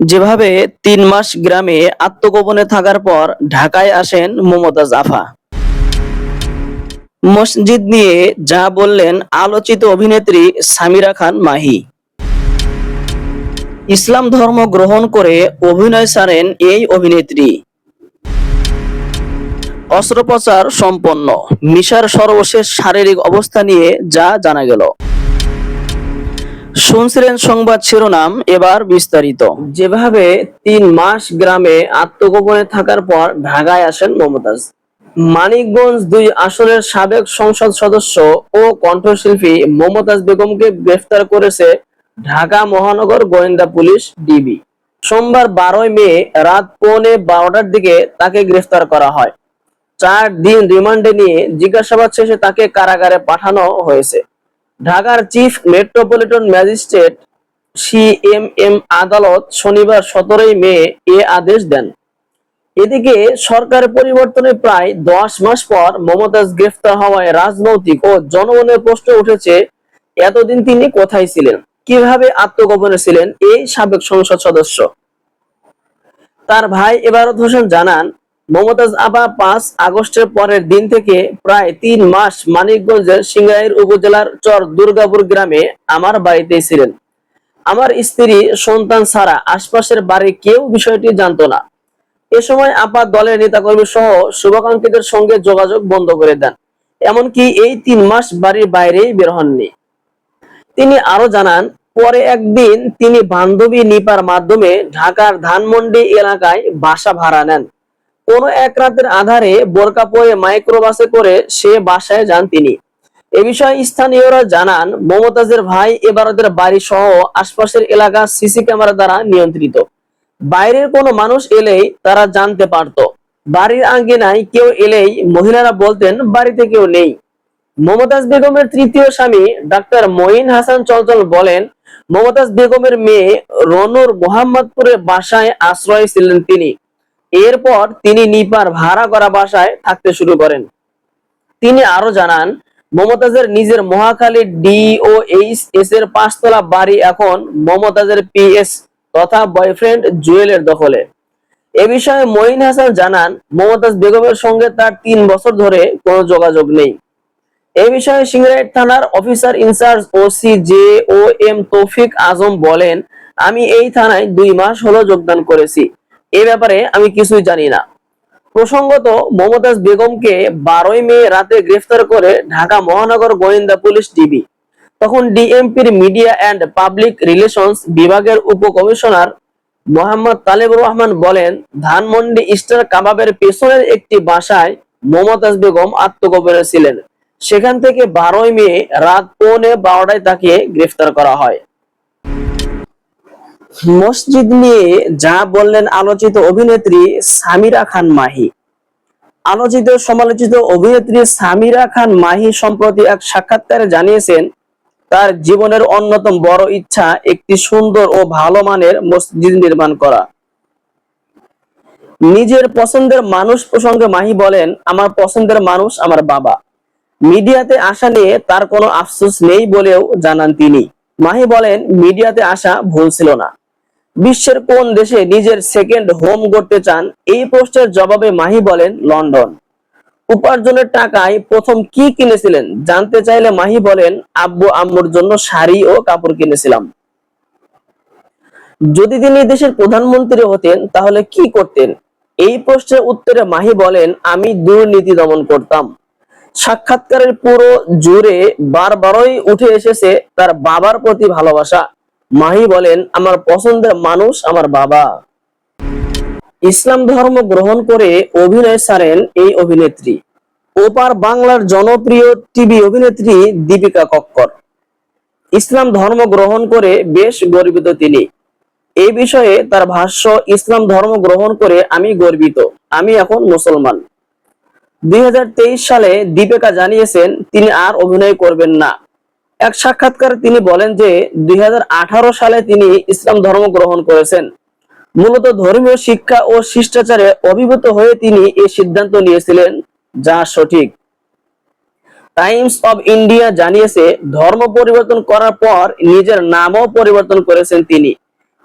যেভাবে তিন মাস গ্রামে আত্মগোপনে থাকার পর ঢাকায় আসেন মমতাজ আফা মসজিদ নিয়ে যা বললেন আলোচিত অভিনেত্রী সামিরা খান মাহি। ইসলাম ধর্ম গ্রহণ করে অভিনয় সারেন এই অভিনেত্রী। অস্ত্রোপচার সম্পন্ন মিশার সর্বশেষ শারীরিক অবস্থা নিয়ে যা জানা গেল। শুনছিলেন সংবাদ শিরোনাম, এবার বিস্তারিত। যেভাবে তিন মাস গ্রামে আত্মগোপনে থাকার পর ঢাকায় আসেন মমতাজ। মানিকগঞ্জ দুই আসনের সাবেক সংসদ সদস্য ও কণ্ঠশিল্পী মমতাজ বেগমকে গ্রেফতার করেছে ঢাকা মহানগর গোয়েন্দা পুলিশ, ডিবি। সোমবার বারোই মে রাত পৌনে বারোটার দিকে তাকে গ্রেফতার করা হয়। চার দিন রিমান্ডে নিয়ে জিজ্ঞাসাবাদ শেষে তাকে কারাগারে পাঠানো হয়েছে। ঢাকার চিফ মেট্রোপলিটন ম্যাজিস্ট্রেট সিএমএম আদালত শনিবার সতেরোই মে এ আদেশ দেন। এদিকে সরকার পরিবর্তনের প্রায় দশ মাস পর মমতাজ গ্রেফতার হওয়ায় রাজনৈতিক ও জনগণের প্রশ্ন উঠেছে, এতদিন তিনি কোথায় ছিলেন? কীভাবে আত্মগোপনে ছিলেন এই সাবেক সংসদ সদস্য? তার ভাই এবারত হোসেন জানান মমতাজ আবা পাঁচ আগস্টের পরের দিন থেকে প্রায় তিন মাস মানিকগঞ্জের সিংগাইর উপজেলার চর দুর্গাপুর গ্রামে আমার বাড়িতেই ছিলেন। আমার স্ত্রী, সন্তান ছাড়া আশপাশের বাড়ি কেউ বিষয়টি জানতো না। এ সময় আপা দলের নেতাকর্মী সহ শুভাকাঙ্ক্ষীদের সঙ্গে যোগাযোগ বন্ধ করে দেন। এমনকি এই তিন মাস বাড়ির বাইরেই বের হননি। তিনি আরও জানান, পরে একদিন তিনি বান্ধবী নিপার মাধ্যমে ঢাকার ধানমন্ডি এলাকায় বাসা ভাড়া নেন। কোন এক রাতের আধারে বোরকা পরে মাইক্রোবাসে করে সে বাসায় যান তিনি। এ বিষয়ে স্থানীয়রা জানান, মমতাজের ভাই এবারদের বাড়ি সহ আশপাশের এলাকা সিসি ক্যামেরা দ্বারা নিয়ন্ত্রিত। বাইরের কোনো মানুষ এলেই তারা জানতে পারত। বাড়ির আঙ্গিনায় কেউ এলেই মহিলারা বলতেন, বাড়িতে কেউ নেই। মমতাজ বেগমের তৃতীয় স্বামী ডাক্তার মঈন হাসান চঞ্চল বলেন, মমতাজ বেগমের মেয়ে রনুর মোহাম্মদপুরের বাসায় আশ্রয় ছিলেন তিনি। এরপর তিনি নিপার ভাড়া করা বাসায় থাকতে শুরু করেন। তিনি আরও জানান, মমতাজের নিজের Mohakhali D O H S এর পাঁচতলা বাড়ি এখন মমতাজের পিএস তথা বয়ফ্রেন্ড জুয়েলের দখলে। এ বিষয়ে মঈন হাসান জানান, মমতাজ বেগমের সঙ্গে তার তিন বছর ধরে কোনো যোগাযোগ নেই। এ বিষয়ে সিংরাইট থানার officer incharge OC J O M Tawfiq Azam বলেন, আমি এই থানায় দুই মাস হলো যোগদান করেছি। এ ব্যাপারে আমি কিছুই জানি না। প্রসঙ্গত, মমতাজ বেগমকে বারোই মে রাতে গ্রেফতার করে ঢাকা মহানগর গোয়েন্দা পুলিশ ডিবি। তখন ডিএমপির মিডিয়া অ্যান্ড পাবলিক রিলেশনস বিভাগের উপকমিশনার মোহাম্মদ তালেবুর রহমান বলেন, ধানমন্ডি স্টার কাবাবের পেছনের একটি বাসায় মমতাজ বেগম আত্মগোপনে ছিলেন। সেখান থেকে বারোই মে রাত পৌনে বারোটায় তাকে গ্রেফতার করা হয়। মসজিদ নিয়ে যা বললেন আলোচিত অভিনেত্রী সামিরা খান মাহি। আলোচিত সমালোচিত অভিনেত্রী সামিরা খান মাহি সম্প্রতি এক সাক্ষাৎকারে জানিয়েছেন, তার জীবনের অন্যতম বড় ইচ্ছা একটি সুন্দর ও ভালো মানের মসজিদ নির্মাণ করা। নিজের পছন্দের মানুষ প্রসঙ্গে মাহি বলেন, আমার পছন্দের মানুষ আমার বাবা। মিডিয়াতে আসা নিয়ে তার কোনো আফসোস নেই বলেও জানান তিনি। মাহি বলেন, মিডিয়াতে আসা ভুল ছিল না। বিশ্বের কোন দেশে নিজের সেকেন্ড হোম করতে চান? এই প্রশ্নের জবাবে মাহি বলেন, লন্ডন। উপার্জনের টাকায় প্রথম কি কিনেছিলেন? জানতে চাইলে মাহি বলেন, আব্বু আম্মুর জন্য শাড়ি ও কাপড় কিনেছিলাম। যদি তিনি দেশের প্রধানমন্ত্রী হতেন, তাহলে কি করতেন? এই প্রশ্নের উত্তরে মাহি বলেন, আমি দুর্নীতি দমন করতাম। সাক্ষাৎকারের পুরো জুড়ে বারবারই উঠে এসেছে তার বাবার প্রতি ভালোবাসা। মাহি বলেন, আমার পছন্দের মানুষ আমার বাবা। ইসলাম ধর্ম গ্রহণ করে অভিনয় ছাড়েন এই অভিনেত্রী। ওপার বাংলার জনপ্রিয় টিভি অভিনেত্রী দীপিকা কক্কর। ইসলাম ধর্ম গ্রহণ করে বেশ গর্বিত তিনি। এই বিষয়ে তার ভাষ্য, ইসলাম ধর্ম গ্রহণ করে আমি গর্বিত। আমি এখন মুসলমান। দুই হাজার তেইশ সালে দীপিকা জানিয়েছেন, তিনি আর অভিনয় করবেন না। এক সাক্ষাৎকারে তিনি বলেন যে, দুই হাজার আঠারো সালে তিনি ইসলাম ধর্ম গ্রহণ করেছেন। মূলত ধর্মীয় শিক্ষা ও শিষ্টাচারে অভিভূত হয়ে তিনি এই সিদ্ধান্ত নিয়েছিলেন, যা সঠিক। টাইমস অব ইন্ডিয়া জানিয়েছে, ধর্ম পরিবর্তন করার পর নিজের নামও পরিবর্তন করেছেন তিনি।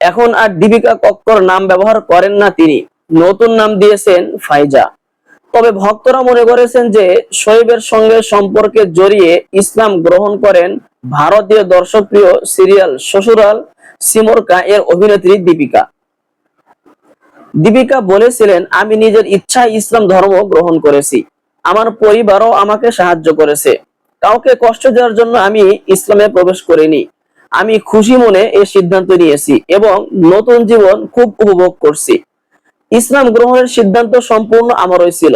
এখন আর দীপিকা কক্কর নাম ব্যবহার করেন না তিনি। নতুন নাম দিয়েছেন ফাইজা। তবে ভক্তরা মনে করেছেন যে শোয়েবের সঙ্গে সম্পর্কে জড়িয়ে ইসলাম গ্রহণ করেন ভারতীয় দর্শকপ্রিয় সিরিয়াল শ্বশুরাল সিমরকা এর অভিনেত্রী দীপিকা। দীপিকা বলেছিলেন, আমি নিজের ইচ্ছায় ইসলাম ধর্ম গ্রহণ করেছি। আমার পরিবারও আমাকে সাহায্য করেছে। কাউকে কষ্ট দেওয়ার জন্য আমি ইসলামে প্রবেশ করিনি। আমি খুশি মনে এই সিদ্ধান্ত নিয়েছি এবং নতুন জীবন খুব উপভোগ করছি। ইসলাম গ্রহণের সিদ্ধান্ত সম্পূর্ণ আমারই ছিল।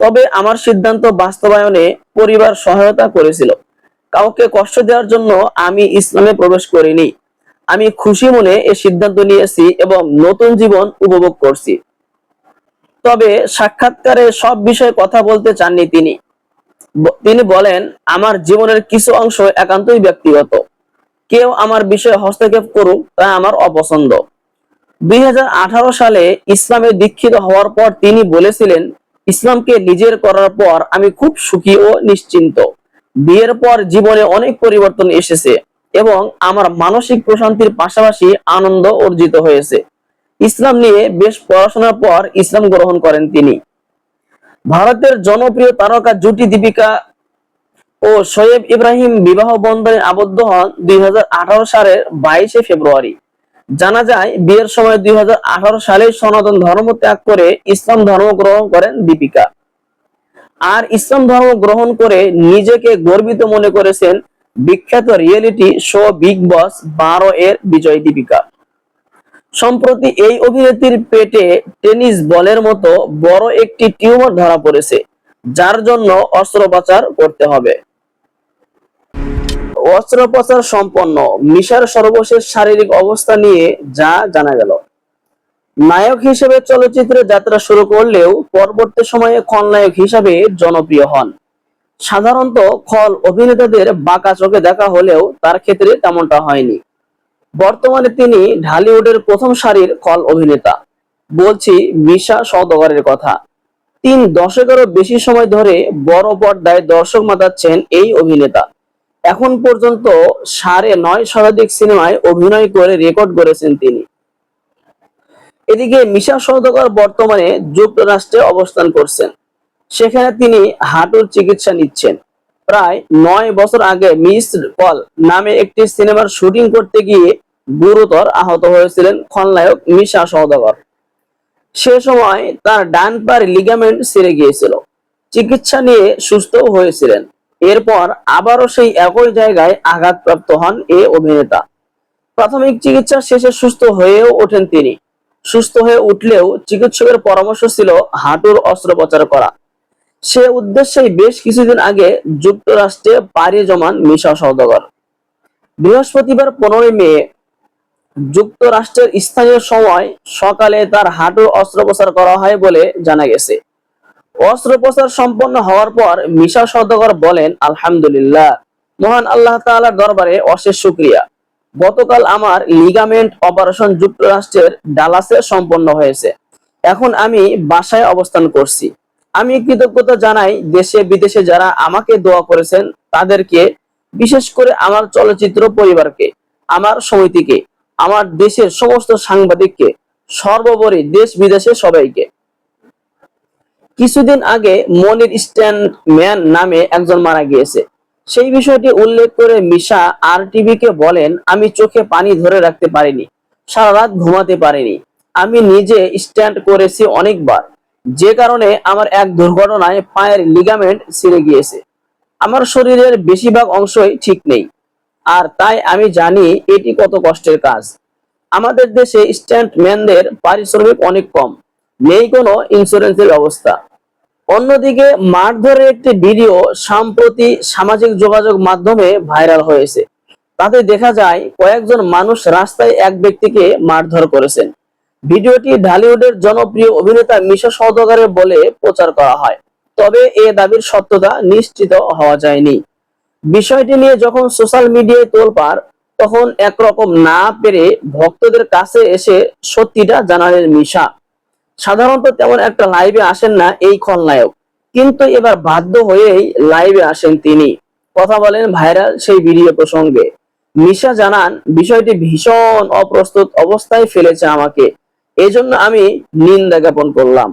তবে আমার সিদ্ধান্ত বাস্তবায়নে পরিবার সহায়তা করেছিল। কাউকে কষ্ট দেওয়ার জন্য আমি ইসলামে প্রবেশ করিনি। আমি খুশি মনে এই সিদ্ধান্ত নিয়েছি এবং নতুন জীবন উপভোগ করছি। তবে সাক্ষাৎকারে সব বিষয়ে কথা বলতে চাননি তিনি। তিনি বলেন, আমার জীবনের কিছু অংশ একান্তই ব্যক্তিগত। কেউ আমার বিষয়ে হস্তক্ষেপ করুক, তা আমার অপছন্দ। দুই হাজার আঠারো সালে ইসলামে দীক্ষিত হওয়ার পর তিনি বলেছিলেন, ইসলামকে নিজের করার পর আমি খুব সুখী ও নিশ্চিন্ত। বিয়ের পর জীবনে অনেক পরিবর্তন এসেছে এবং আমার মানসিক প্রশান্তির পাশাপাশি আনন্দ অর্জিত হয়েছে। ইসলাম নিয়ে বেশ পড়াশোনার পর ইসলাম গ্রহণ করেন তিনি। ভারতের জনপ্রিয় তারকা জুটি দীপিকা ও শোয়েব ইব্রাহিম বিবাহ বন্ধনে আবদ্ধ হন দুই হাজার আঠারো সালের বাইশে ফেব্রুয়ারি। জানা যায়, বিয়ের সময় দুই হাজার আঠারো সালে সনাতন ধর্ম ত্যাগ করে ইসলাম ধর্ম গ্রহণ করেন দীপিকা। আর ইসলাম ধর্ম গ্রহণ করে নিজেকে গর্বিত মনে করেছেন বিখ্যাত রিয়েলিটি শো বিগ বস বারো এর বিজয় দীপিকা। সম্প্রতি এই অভিনেত্রীর পেটে টেনিস বলের মতো বড় একটি টিউমার ধরা পড়েছে, যার জন্য অস্ত্রোপচার করতে হবে। অস্ত্রোপচার সম্পন্ন, মিশার সর্বশেষ শারীরিক অবস্থা নিয়ে যা জানা গেল। নায়ক হিসেবে চলচ্চিত্রে যাত্রা শুরু করলেও পরবর্তী সময়ে খলনায়ক হিসাবে জনপ্রিয় হন। সাধারণত খল অভিনেতাদের বাঁকা চোখে দেখা হলেও তার ক্ষেত্রে তেমনটা হয়নি। বর্তমানে তিনি ঢালিউডের প্রথম সারির খল অভিনেতা। বলছি মিশা সওদাগরের কথা। তিন দশকেরও বেশি সময় ধরে বড় পর্দায় দর্শক মাতাচ্ছেন এই অভিনেতা। এখন পর্যন্ত সাড়ে নয় শতাধিক সিনেমায় অভিনয় করে রেকর্ড করেছেন তিনি। এদিকে মিশা সওদাগর বর্তমানে যুক্তরাষ্ট্রে অবস্থান করছেন। সেখানে তিনি হাঁটুর চিকিৎসা নিচ্ছেন। প্রায় নয় বছর আগে মিস কল নামে একটি সিনেমার শুটিং করতে গিয়ে গুরুতর আহত হয়েছিলেন খলনায়ক মিশা সওদাগর। সে সময় তার ডান পার লিগামেন্ট ছিঁড়ে গিয়েছিল। চিকিৎসা নিয়ে সুস্থ হয়েছিলেন। এরপর আবারও সেই একই জায়গায় আঘাতপ্রাপ্ত হন এ অভিনেতা। প্রাথমিক চিকিৎসা শেষে সুস্থ হয়েও ওঠেন তিনি। সুস্থ হয়ে উঠলেও চিকিৎসকের পরামর্শ ছিল হাঁটুর অস্ত্রোপচার করা। সে উদ্দেশ্যেই বেশ কিছুদিন আগে যুক্তরাষ্ট্রে পাড়ি জমান মিশা সওদাগর। বৃহস্পতিবার পনেরোই মে, যুক্তরাষ্ট্রের স্থানীয় সময় সকালে তার হাঁটুর অস্ত্রোপচার করা হয় বলে জানা গেছে। অস্ত্রোপচার সম্পন্ন হওয়ার পর মিশা সওদাগর বলেন, আলহামদুলিল্লাহ। মহান আল্লাহ তাআলার দরবারে অশেষ শুক্রিয়া। গতকাল আমার লিগামেন্ট অপারেশন যুক্তরাষ্ট্রের ডালাসে সম্পন্ন হয়েছে। এখন আমি বাসায় অবস্থান করছি। আমি কৃতজ্ঞতা জানাই দেশে বিদেশে যারা আমাকে দোয়া করেছেন, তাদেরকে, বিশেষ করে আমার চলচ্চিত্র পরিবারকে, আমার সমিতিকে, আমার দেশের সমস্ত সাংবাদিককে, সর্বোপরি দেশ বিদেশে সবাইকে। কিছুদিন আগে মনির স্ট্যান্ড ম্যান নামে একজন মারা গিয়েছে। সেই বিষয়টি উল্লেখ করে মিশা আর টিভিকে বলেন, আমি চোখে পানি ধরে রাখতে পারিনি সারা রাত ঘুমাতে পারিনি। আমি নিজে স্ট্যান্ড করেছি অনেকবার। যে কারণে আমার এক দুর্ঘটনায় পায়ের লিগামেন্ট ছিঁড়ে গিয়েছে। আমার শরীরের বেশিরভাগ অংশই ঠিক নেই। আর তাই আমি জানি এটি কত কষ্টের কাজ। আমাদের দেশে স্ট্যান্ড ম্যানদের পারিশ্রমিক অনেক কম। নেই কোনো ইন্স্যুরেন্সের ব্যবস্থা। অন্যদিকে মারধরের একটি ভিডিও সম্প্রতি সামাজিক যোগাযোগ মাধ্যমে ভাইরাল হয়েছে। তাতে দেখা যায়, কয়েকজন মানুষ রাস্তায় এক ব্যক্তিকে মারধর করেছেন। ভিডিওটি ঢালিউডের জনপ্রিয় অভিনেতা মিশা সওদাগরের বলে প্রচার করা হয়। তবে এ দাবির সত্যতা নিশ্চিত হওয়া যায়নি। বিষয়টি নিয়ে যখন সোশ্যাল মিডিয়ায় তোলপাড়, তখন একরকম না পেরে ভক্তদের কাছে এসে সত্যিটা জানালেন মিশা। সাধারণত তেমন একটা লাইভে আসেন না এই খলনায়ক। কিন্তু এবার বাধ্য হয়েই লাইভে আসেন তিনি। কথা বলেন ভাইরাল সেই ভিডিও প্রসঙ্গে। মিশা জানান, বিষয়টি ভীষণ অপ্রস্তুত অবস্থায় ফেলেছে আমাকে। এজন্য আমি নিন্দা জ্ঞাপন করলাম।